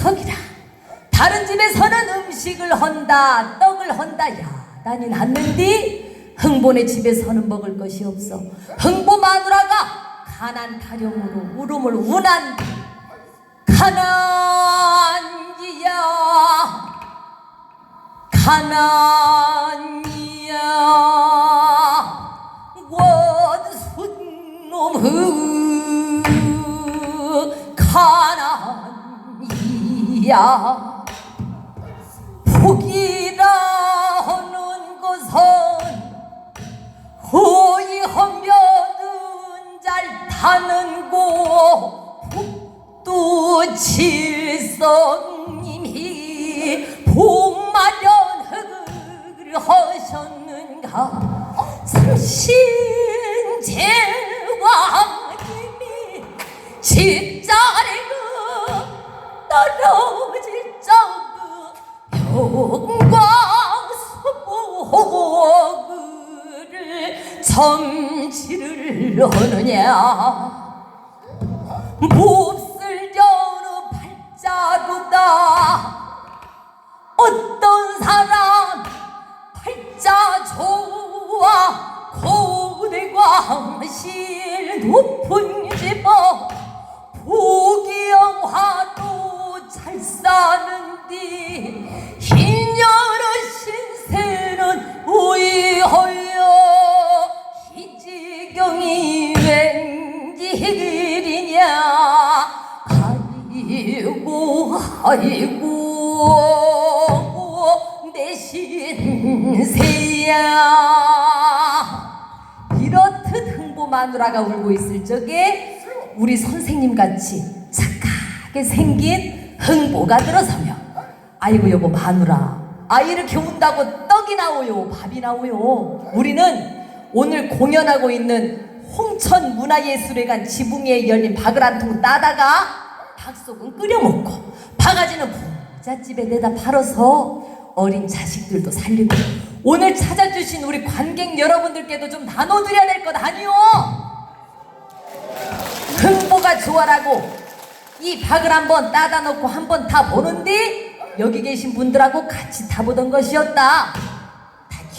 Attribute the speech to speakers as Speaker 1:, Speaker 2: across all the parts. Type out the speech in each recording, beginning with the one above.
Speaker 1: 저기라 다른 집에서는 음식을 헌다 떡을 헌다. 야단이 났는디? 흥보네 집에서는 먹을 것이 없어. 흥보 마누라가 가난 타령으로 울음을 운한 가난이야. 가난 야. 하는 것은 허이 하면은 잘 타는 곳 북두 칠성님이 복마련을 하셨는가? 삼신제왕님이 십 성질을 하느냐? 몹쓸 여느 발자국다. 희지경이 왠지 길이냐? 아이고 아이고 내 신세야. 이렇듯 흥보 마누라가 울고 있을 적에 우리 선생님 같이 착하게 생긴 흥보가 들어서며 아이고 여보 마누라. 아 이렇게 운다고 떡이 나오요 밥이 나오요. 우리는 오늘 공연하고 있는 홍천 문화예술회관 지붕에 열린 박을 한 통 따다가 박속은 끓여 먹고 바가지는 부잣집에 내다 팔아서 어린 자식들도 살리고 오늘 찾아주신 우리 관객 여러분들께도 좀 나눠드려야 될 것 아니오? 흥보가 좋아라고 이 박을 한번 따다 놓고 한번 다 보는데 여기 계신 분들하고 같이 타보던 것이었다.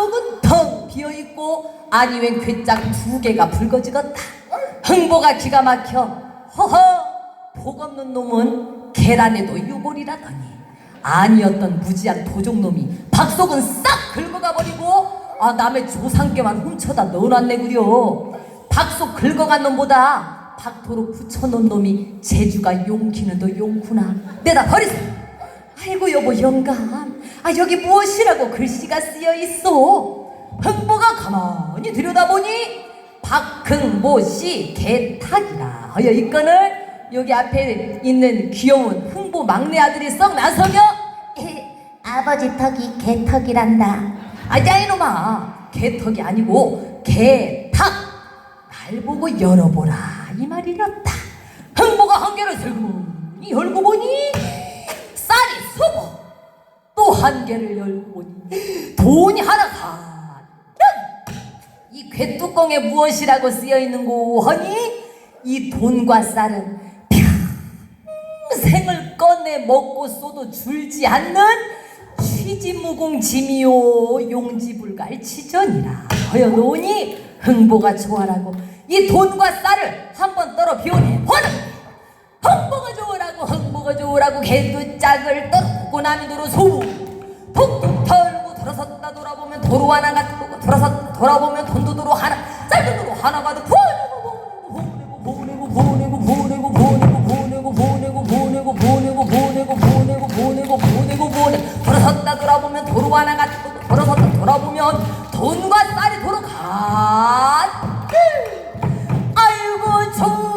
Speaker 1: 속은 텅 비어있고 아니웬 괴짝 두 개가 붉어지겠다. 흥보가 기가 막혀. 허허! 복 없는 놈은 계란에도 유골이라더니 아니었던 무지한 도적놈이 박 속은 싹 긁어가 버리고 아 남의 조상께만 훔쳐다 넣어놨네 구려. 박속 긁어간 놈보다 박토로 붙여놓은 놈이 제주가 용기는 더 용구나. 내다 버리세요. 아이고 여보 영감 아 여기 무엇이라고 글씨가 쓰여 있어 흥보가 가만히 들여다보니 박흥보 씨 개탁이라. 하여 이 건을 여기 앞에 있는 귀여운 흥보 막내 아들이 썩 나서며 아버지 턱이 개턱이란다. 아야 이놈아. 개턱이 아니고 개탁. 날 보고 열어보라. 이 말이었다. 흥보가 한 개를 들고 열고 보니 개를 열고 보니 돈이 하나 가득 이 괴뚜껑에 무엇이라고 쓰여 있는 고 하니 이 돈과 쌀은 평생을 꺼내 먹고 쏘도 줄지 않는 취지무공지미요. 용지불갈치전이라 허여놓으니 흥보가 좋아라고 이 돈과 쌀을 한번 떨어 비우네 보는! 흥보가 좋으라고 흥보가 좋으라고 개두짝을 떨고 나미도로 소우 하나 같고 돌아섰다 돌아보면 돈도 도로 하나 짧은 도로 하나 가도 보내고 보내고 보내고 보내고 보내고 보내고 보내고 보내고 보내고 보내고 보내고 보내고 보내고 보내고 보내 돌아섰다 돌아보면 도로 하나 같고 돌아섰다 돌아보면 돈과 쌀이 도로 가 아이고 좋아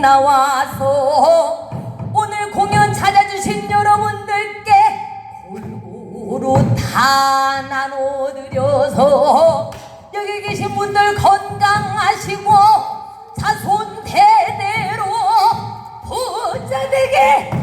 Speaker 1: 나와서 오늘 공연 찾아주신 여러분들께 골고루 다 나눠드려서 여기 계신 분들 건강하시고 자손 대대로 부자 되게